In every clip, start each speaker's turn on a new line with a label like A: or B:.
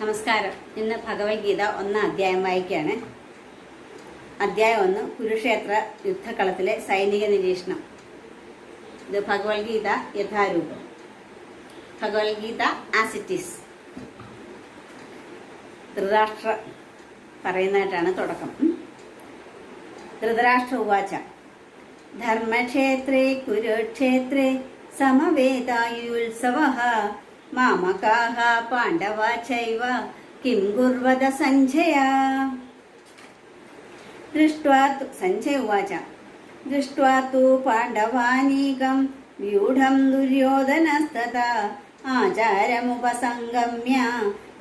A: നമസ്കാരം. ഇന്ന് ഭഗവത്ഗീത ഒന്നാം അധ്യായം വായിക്കുകയാണ്. അധ്യായം ഒന്ന് കുരുക്ഷേത്ര യുദ്ധക്കളത്തിലെ സൈനിക നിരീക്ഷണം. ഇത് ഭഗവത്ഗീത യഥാരൂപം. ഭഗവത്ഗീത ആസിറ്റിസ് ധൃതരാഷ്ട്ര പറയുന്നതായിട്ടാണ് തുടക്കം. ധൃതരാഷ്ട്ര ഉവാച. ധർമ്മക്ഷേത്രേ കുരുക്ഷേത്രേ സമവേതായുത്സവ മാമകാഹ പാണ്ഡവ ചൈവ കിം കുർവത സഞ്ജയ ദൃഷ്ട്വാ സഞ്ജയ ഉവാച ദൃഷ്ട്വാ തു പാണ്ഡവാനീകം വ്യൂഢം ദുര്യോധനസ്തത ആചാരമുപസംഗമ്യ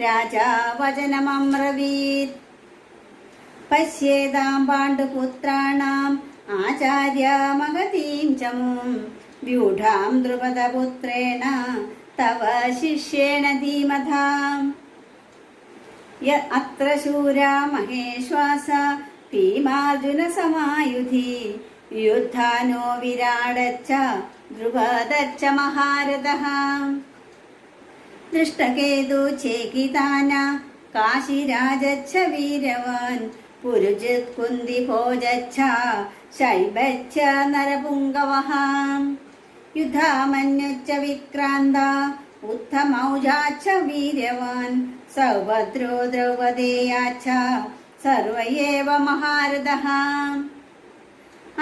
A: രാജാ വചനമമ്രവീത് പശ്യേതാം പാണ്ഡുപുത്രാണാം ആചാര്യമഹതീം ചമും വ്യൂഢാം ദ്രുപദപുത്രേണ തവ ശിഷ്യേണ ധീമതാം. യ അത്ര ശൂരാ മഹേശ്വാസ ഭീമാർജുന സമായുധി. യുദ്ധാനോ വിരാടച്ച ദ്രുപദച്ച മഹാരഥഃ. ദൃഷ്ടകേതു ചേകിതാന കാശിരാജച്ച വീരവാൻ. പുരുജിത് കുന്തി युधामन्युच्च विक्रान्ता उत्तमौजाच्छ वीर्यवान्, सौभद्रो द्रौपदेयाच्छ सर्व एव महारथः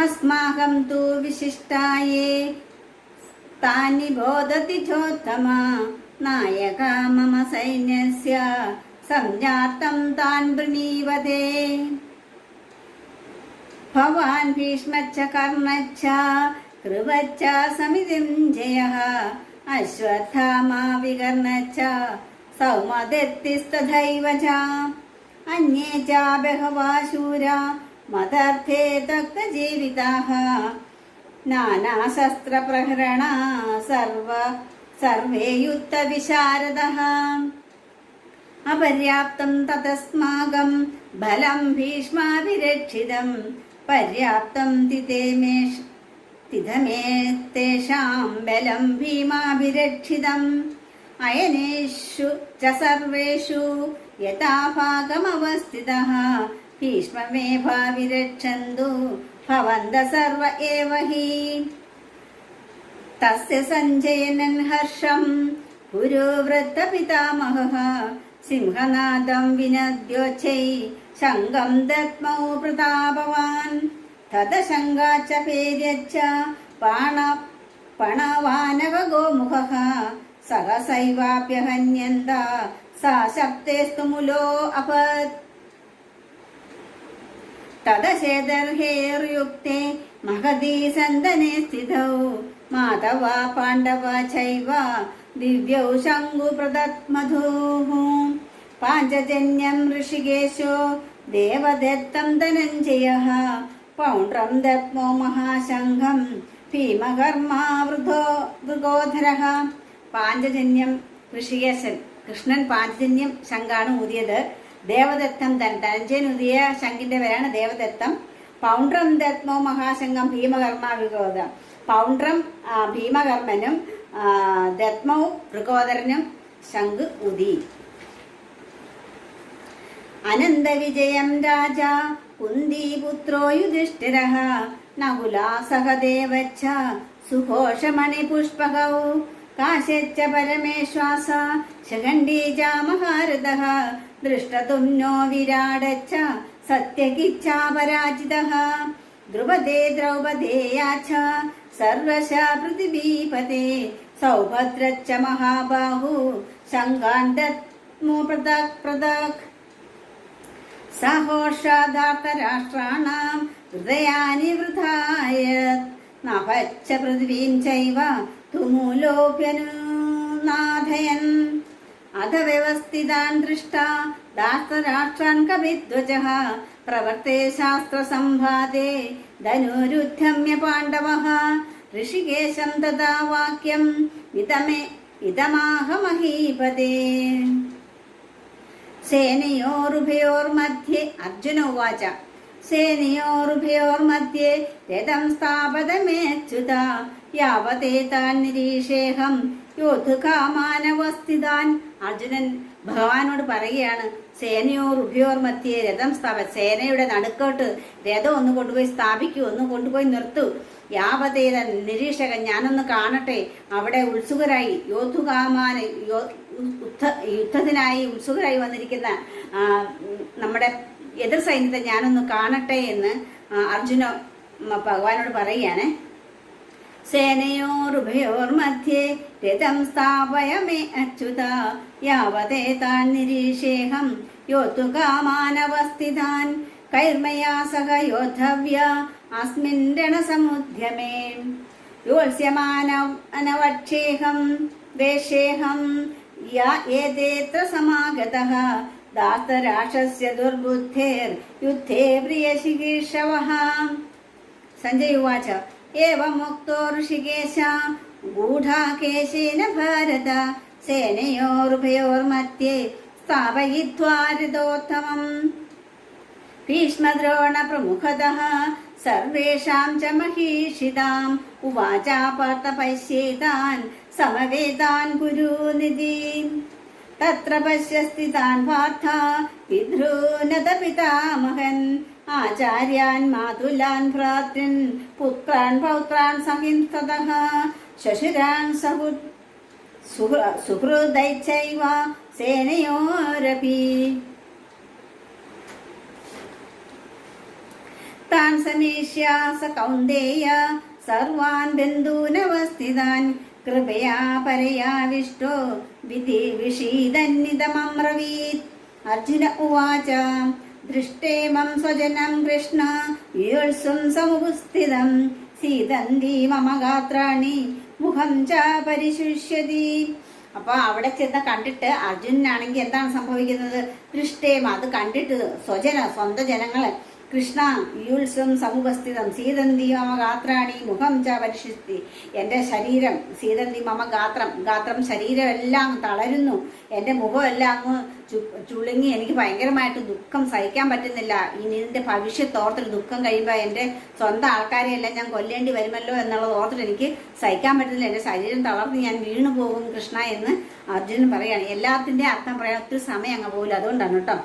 A: अस्माकं तु विशिष्टाये तानि बोधति चोत्तमा, नायका मम सैन्यस्य सञ्जातं तान् वृणीवते भवान् भीष्मच्च कर्णच्च ഭീഷ്മച്ച കർണച്ച जयः അശ്വത്ഥാമാ വികർണച്ച സൗമദത്തിസ്തഥൈവ ച അന്യേ ച ബഹവാ ശൂര മദർത്ഥേ ദഗ്ധജീവിതാः നാനാശസ്ത്രപ്രഹരണ സർവ സർവേ യുദ്ധവിശാരദः അപര്യാപ്തം തതസ്മാകം ബലം ഭീഷ്മാഭിരക്ഷിതം പര്യാപ്തം തിതേമേഷ് തിഥമേ തേഷാം ബലം ഭീമാഭിരക്ഷിതം. അയനേഷു ച സർവേഷു യഥാഭാഗമവസ്ഥിതः. ഭീഷ്മമേ ഭാവിരക്ഷന്തു ഭവന്ത സർവ ഏവ ഹി. തസ്യ സഞ്ജയനൻ ഹർഷം सिंहनादं വിനദ്യോച്ചൈ ശങ്കം ദത്മൗ പ്രതാപവാൻ. തദശങ്കാച്ച പേര്യച്ച പാണ പണവാനവഗോമുഖः സഹസൈവാപ്യഹന്യന്ത സാ മുലോ അപത്. തദശേദർഹേർയുക്തെ മഹതി സന്ദനെ സ്ഥിതൗ. മാധവ പാണ്ഡവ ചൈവ ദിവ്യൗ ശങ്കു പ്രദത്മധൂഃ. പാഞ്ചജന്യം ഋഷികേശോ ദേവദത്തം ധനഞ്ജയഃ. പൗണ്ഡ്രം ദത്മോ മഹാശംഖം. ഭീമകർമാ ദൃഗോധര പാഞ്ചജന്യം ഋഷികേശൻ. കൃഷ്ണൻ പാഞ്ചജന്യം ശംഖാണ് ഊതിയത്. ദേവദത്തം തൻ ധനഞ്ജയൻ ഊതിയ ശംഖിന്റെ പേരാണ് ദേവദത്തം. പൗണ്ട്രം ദത്മോ മഹാശംഖം ഭീമകർമ്മ പൗണ്ട്രം ഭീമകർമ്മനും ദത്മവും ദത്മൗ മൃഗോദരനും ശംഖ് ഊതി. അനന്തവിജയം രാജ. കുന്ദീപുത്രോ യുധിഷ്ഠിരः നകുലാ സഹദേവച്ച സുഘോഷമണിപുഷ്പകൗ. കാശച്ച പരമേശ്വാസ. ശകണ്ഡീജാ മഹാരഥः. ദൃഷ്ടതുമ്നോ വിരാടച്ച സത്യകിച്ഛാപരാജിതः. ദ്രുപദേ ദ്രൗപദേയാച്ച സർവശ പൃഥിവീപതേ സൗഭദ്രച്ച മഹാബാഹു. महाबाहु ദത്മോ പൃഥക് പൃഥക് സഹോഷാധാർത്തരാഷ്ട്രാണാം ഹൃദയാനി വൃഥായ. നഭച്ച പൃഥ്വീം ചൈവ തുമൂലോപ്യനുനാഥയൻ അധ വ്യവസ്ഥിതാൻ ദൃഷ്ട ദാസ്തരാഷ്ട്രാൻ കവിധ്വജ. പ്രവർത്തേ ശാസ്ത്രസംവാദേ ധനുരുദ്ധമ്യ പാണ്ഡവ. ഋഷികേശം തഥാ വാക്യം ഇതമേ ഇതമാഹ സേനയോരുഭയോർമധ്യേ അർജുന ഉവാച. സേനയോരുഭയോർമധ്യേ രഥം സ്ഥാപതമേച്യുത യാവതേ താൻ നിരീക്ഷേഹം യോധുകാമാനവസ്ഥിതാൻ. അർജുനൻ ഭഗവാനോട് പറയുകയാണ് സേനയോർ ഉഭയോർ മധ്യേ രഥം സ്ഥാപ സേനയുടെ നടുക്കോട്ട് രഥം ഒന്ന് കൊണ്ടുപോയി സ്ഥാപിക്കൂ ഒന്ന് കൊണ്ടുപോയി നിർത്തു. യാവതേ നിരീക്ഷകൻ ഞാനൊന്ന് കാണട്ടെ. അവിടെ ഉത്സുകരായി. യോധുകാമാന യോ യുദ്ധ യുദ്ധത്തിനായി ഉത്സുകരായി വന്നിരിക്കുന്ന നമ്മുടെ എതിർ സൈന്യത്തെ ഞാനൊന്ന് കാണട്ടെ എന്ന് അർജുന ഭഗവാനോട് പറയുകയാണ്. സേനയോരുഭയോർ മധ്യേ രഥം സ്ഥാപയമേ അച്യുത യാവതേ താൻ നിരീക്ഷേഹം യോത്തുകാമാനവസ്ഥിതാൻ കൈർമയാ സഹ യോദ്ധവ്യ അസ്മിൻ രണസമുദ്യമേ. യോത്സ്യമാനവക്ഷേഹം വേഷേഹം യ ഏതേത്ര സമാഗതഃ? ദാസ്തരാക്ഷസ്യ ദുർബുദ്ധേർ യുദ്ധേ പ്രിയശികീർഷവः സഞ്ജയ് ഉവാച. ഏവമുക്തോ ഋഷികേശ ഗൂഢാകേശേന ഭാരത സേനയോർഭയോർമധ്യേ സ്ഥാപയിത്വാ രഥോത്തമം. ഭീഷ്മദ്രോണ പ്രമുഖതഃ സർവേഷാം ച സമവേതാൻ ഗുരുനിധി തത്ര പശ്യസ്തി താൻ പാർത്ഥ പിതॄനത പിതാമഹൻ. ആചാര്യാൻ മാതുലാൻ ഭ്രാതൃൻ പുത്രാൻ പൗത്രാൻ സഹിംസത ശശുരാൻ സഹു സുഹൃദൈച്ചൈവ സേനയോരപി താൻ സമീഷ്യ സ കൗന്ദേയ സർവാൻ ബന്ധൂനവസ്ഥിതാൻ കൃപയാ പരയാവിഷ്ടോ? വിധി വിഷീദന്നിതമമ്രവീത് അർജുന ഉവാച ദൃഷ്ടേമം സ്വജനം കൃഷ്ണ യോത്സും സമുപസ്ഥിതം. സീതന്തി മമ ഗാത്രാണി മുഖം ച പരിശുഷ്യതി. അപ്പൊ അവിടെ ചെന്ന് കണ്ടിട്ട് അർജുനാണെങ്കിൽ എന്താണ് സംഭവിക്കുന്നത്? ദൃഷ്ടേമ അത് കണ്ടിട്ട് സ്വജന സ്വന്തം ജനങ്ങളെ കൃഷ്ണ ഈ ഉത്സവം സമുപസ്ഥിതം സീതന്തി മമ ഗാത്രാണി മുഖം ച പരിശുദ്ധി എന്റെ ശരീരം സീതന്തി മമ ഗാത്രം. ഗാത്രം ശരീരം എല്ലാം തളരുന്നു. എന്റെ മുഖമെല്ലാം അങ്ങ് ചുളുങ്ങി. എനിക്ക് ഭയങ്കരമായിട്ട് ദുഃഖം സഹിക്കാൻ പറ്റുന്നില്ല. ഇനി എന്റെ ഭവിഷ്യത്ത് ഓർത്തിട്ട് ദുഃഖം കഴിയുമ്പോൾ എന്റെ സ്വന്തം ആൾക്കാരെ എല്ലാം ഞാൻ കൊല്ലേണ്ടി വരുമല്ലോ എന്നുള്ളത് ഓർത്തിട്ട് എനിക്ക് സഹിക്കാൻ പറ്റുന്നില്ല. എന്റെ ശരീരം തളർന്ന് ഞാൻ വീണു പോകും കൃഷ്ണ എന്ന് അർജുനൻ പറയാണ് എല്ലാത്തിന്റെ അർത്ഥം പറയാൻ ഒത്തിരി സമയം അങ്ങ് പോകില്ല അതുകൊണ്ടാണ് കേട്ടോ.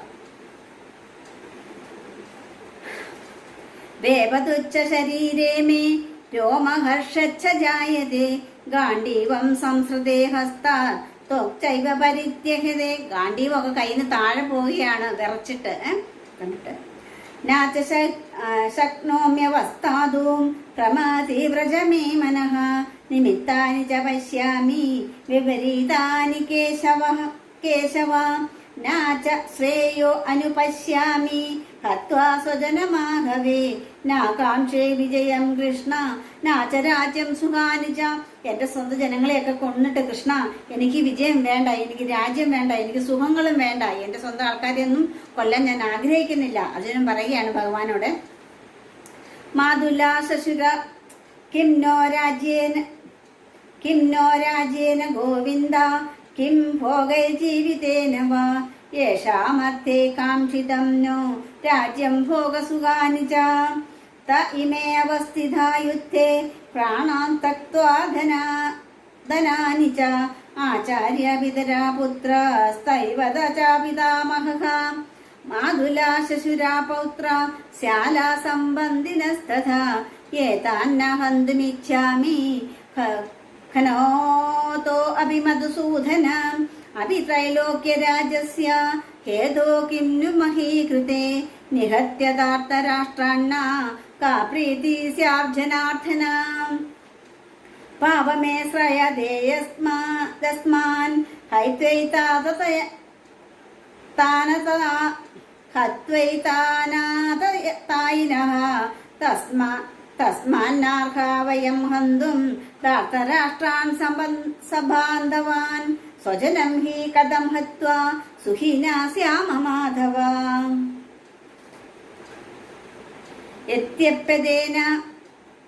A: ശരീരേ മേ രോമഹർഷച്ഛ ജായതേ ഗാണ്ഡീവം സംസൃതേ ഹസ്താ ത്വക്ചൈവ പരിത്യഹതേ. ഗാണ്ഡീവൊക്കെ കയ്യിൽ നിന്ന് താഴെ പോവുകയാണ് വിറച്ചിട്ട്? കണ്ടിട്ട്. ശക്നോമ്യവസ്ഥാതും പ്രമാതി വ്രജ മേ മനഃ. നിമിത്താനി ച പശ്യാമി വിപരീതാനി കേശവ കേശവ. നാച്ച ശ്രേയോ അനുപശ്യാമി ഹത്വാ സ്വജനമാഘവേ നാകാംക്ഷേ വിജയം കൃഷ്ണ. നാചരാജ്യം രാജ്യം സുഖാനി ച എന്റെ സ്വന്തം ജനങ്ങളെയൊക്കെ കൊന്നിട്ട് കൃഷ്ണ എനിക്ക് വിജയം വേണ്ട എനിക്ക് രാജ്യം വേണ്ട എനിക്ക് സുഖങ്ങളും വേണ്ട. എന്റെ സ്വന്തം ആൾക്കാരെയൊന്നും കൊല്ലാൻ ഞാൻ ആഗ്രഹിക്കുന്നില്ല. അർജുനൻ പറയുകയാണ് ഭഗവാനോട്. മാതുല ശശുര കിം നോ രാജ്യേന കിം നോ രാജ്യേന ഗോവിന്ദ കിം ഭോഗൈ ജീവിതേന വാ യേഷാമർത്ഥേ കാംക്ഷിതം നോ രാജ്യം ഭോഗസുഖാനി ച ത ഇമേ അവസ്ഥിതാ യുദ്ധേ പ്രാണാൻ തക്വാ ധനാ ധനാനി ച ആചാര്യ പിതരാ പുത്രസ്തൈവത ച പിതാമഹഃ മാതുലാ ശശുരാ പൗത്ര ശ്യാലാ സംബന്ധിനസ്തഥ ഏതാന്ന ഹന്തുമിച്ഛാമി ഖനോതോ അഭി അഭി ത്രൈലോക്യരാജസ്യ ഹേതോ കിം नु മഹീകൃതേ. നിഹത്യതാർത്ഥരാഷ്ട്രാണ്ണ കാ പ്രീതി സ്യാർജനാർത്ഥന പാവമേ ശ്രയതേയസ്മാൻ ഹൈത്വൈതാതയ താനതാ ഹത്വൈതാനാതയത്തായിനഃ തസ്മാ തസ്മാന്നാർഹ വയം ഹന്തും. ധാർത്തരാഷ്ട്രാൻ സമ്പ- സബാന്ധവാൻ സ്വജനം ഹി കഥം ഹത്വാ സുഖിനാ സ്യാമ മാധവ. യത്യപ്യതേന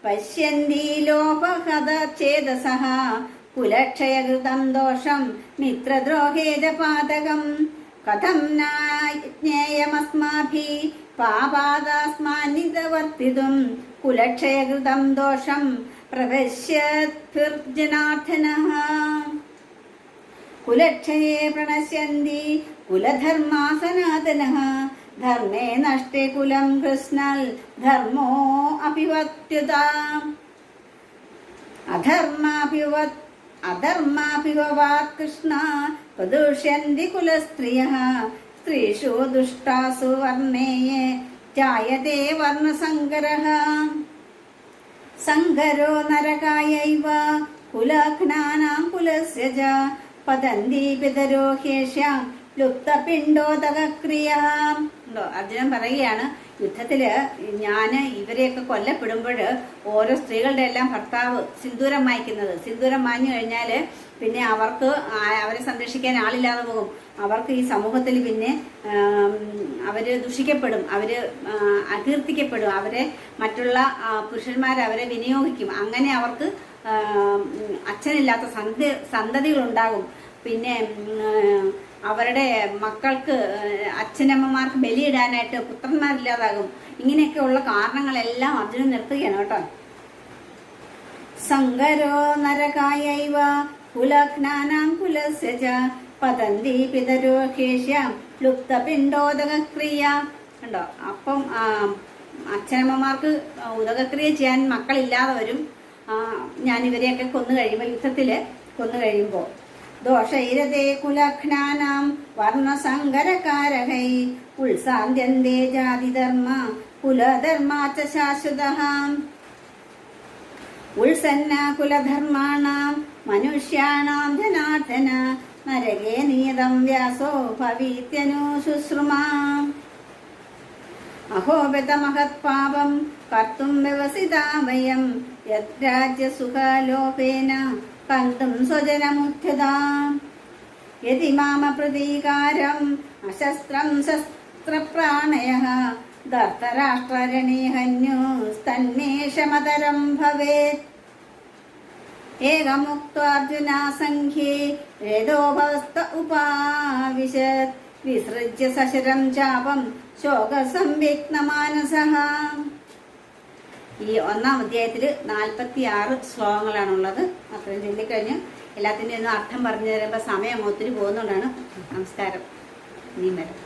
A: പശ്യന്തി ലോപഹതഛേദസഃ കുലക്ഷയകൃതം ദോഷം മിത്രദ്രോഹേജ പാതകം. കഥം നാജ്ഞേയമസ്മാഭി പാപാദാസ്മാനിതവർത്തിതും കുലക്ഷയകൃതം ദോഷം പ്രവശ്യത്ഭിർജനാർദ്ദനഃ കുലക്ഷയെ പ്രണശ്യന്തി കുലധർമാ प्रणश्यन्ति ധർമ്മേ നഷ്ടേ കുലം കൃഷ്ണൽ ധർമ്മോ അഭിവത്യുതാം അധർമാഭിവത് അധർമാഭിവവാത് കൃഷ്ണ പ്രദുഷ്യന്തി കുലസ്ത്രിയഃ സ്ത്രീഷു ദുഷ്ടാസു വർണേയെ ജായതേ വർണസങ്കരഃ സങ്കരോ നരകായൈവ കുലഘ്നാനാം കുലസ്യ ച പതന്തി പിതരോ ഹ്യേഷ്യാം ലുപ്തപിണ്ഡോദകക്രിയ. ഉണ്ടോ? അർജുനൻ പറയുകയാണ് യുദ്ധത്തിൽ ഞാൻ ഇവരെയൊക്കെ കൊല്ലപ്പെടുമ്പോൾ ഓരോ സ്ത്രീകളുടെ എല്ലാം ഭർത്താവ് സിന്ദൂരം മായ്ക്കുന്നത്. സിന്ദൂരം മാഞ്ഞു കഴിഞ്ഞാൽ പിന്നെ അവർക്ക് അവരെ സംരക്ഷിക്കാൻ ആളില്ലാതെ പോകും. അവർക്ക് ഈ സമൂഹത്തിൽ പിന്നെ അവർ ദുഷിക്കപ്പെടും. അവർ അകീർത്തിക്കപ്പെടും. അവരെ മറ്റുള്ള പുരുഷന്മാർ അവരെ വിനിയോഗിക്കും. അങ്ങനെ അവർക്ക് അച്ഛനില്ലാത്ത സന്ത സന്തതികളുണ്ടാകും. പിന്നെ അവരുടെ മക്കൾക്ക് അച്ഛനമ്മമാർക്ക് ബലിയിടാനായിട്ട് പുത്രന്മാരില്ലാതാകും. ഇങ്ങനെയൊക്കെയുള്ള കാരണങ്ങളെല്ലാം അർജുനൻ നിർത്തുകയാണ് കേട്ടോ. സങ്കരോ നരകായൈവ കുലഘ്നാനാം കുലസ്യ ച പതന്തി പിതരോ ലുപ്തപിണ്ഡോദകക്രിയ കണ്ടോ? അപ്പം അച്ഛനമ്മമാർക്ക് ഉദകക്രിയ ചെയ്യാൻ മക്കളില്ലാതെ വരും. ഞാൻ ഇവരെയൊക്കെ കൊന്നു കഴിയുമ്പോൾ യുദ്ധത്തിൽ കൊന്നു കഴിയുമ്പോൾ ദോഷൈരതേ കുലഘ്നാനാം വർണസങ്കരകാരകൈ ഉത്സാന്ത്യന്തേ ജാതിധർമ്മ കുലധർമാച്ച ശാശ്വത ഉത്സന്ന കുലധർമാണാം മനുഷ്യാണാം ജനാർദ്ദന നരകേ നിയതം വ്യാസോ ഭവീത്യനു ശുശ്രുമാം. അഹോബതമഹത്പാപം കർത്തും വ്യവസിതാ വയം യദ്രാജ്യസുഖലോപേന കന്തും സ്വജനമുദ്ധ്യതാം യതി മാമ പ്രതീകാരം അശസ്ത്രം ശസ്ത്രപ്രാണയ ധർത്തരാഷ്ട്രരണീ ഹന്യുസ്തന്മേഷമതരം ഭവേത്. ഏകമുക്താർജുന സംഖ്യേ രേതോഭവസ്ത ഉപാവിശത്. വിസൃജ്യ സശരം ചാപം ശോകസംവിഘ്നമാനസഃ ഈ ഒന്നാം അധ്യായത്തിൽ നാൽപ്പത്തി ആറ് ശ്ലോകങ്ങളാണുള്ളത്. അത്രയും ചൊല്ലിക്കഴിഞ്ഞ് എല്ലാത്തിന്റെ ഒന്നും അർത്ഥം പറഞ്ഞു തരുമ്പോൾ സമയം ഒത്തിരി പോകുന്നതുകൊണ്ടാണ് നമസ്കാരം. ഇനിയും വരാം.